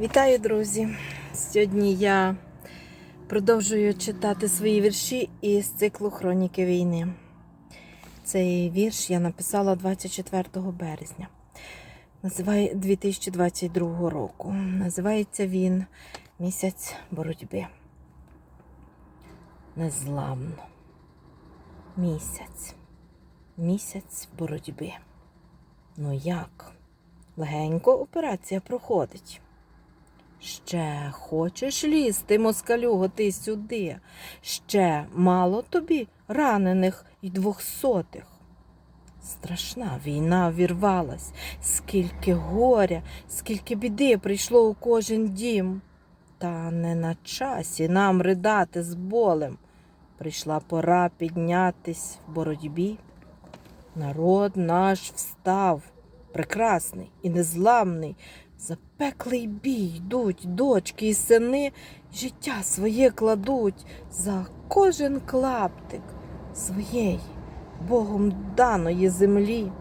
Вітаю, друзі! Сьогодні я продовжую читати свої вірші із циклу Хроніки війни. Цей вірш я написала 24 березня Називає 2022 року. Називається він Місяць боротьби. Незламно. Місяць. Місяць боротьби. Ну як? Легенько операція проходить. Ще хочеш лізти, москалюго, ти сюди. Ще мало тобі ранених і двохсотих. Страшна війна вірвалась, скільки горя, скільки біди прийшло у кожен дім. Та не на часі нам ридати з болем. Прийшла пора піднятись в боротьбі. Народ наш встав, прекрасний і незламний. Запеклий бій йдуть дочки і сини, життя своє кладуть за кожен клаптик своєї Богом даної землі.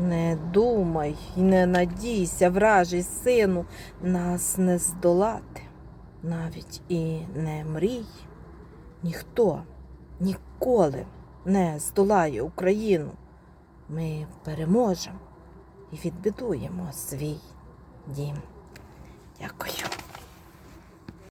Не думай і не надійся, вражий сину, нас не здолати, навіть і не мрій. Ніхто ніколи не здолає Україну. Ми переможемо і відбудуємо свій дім. Дякую.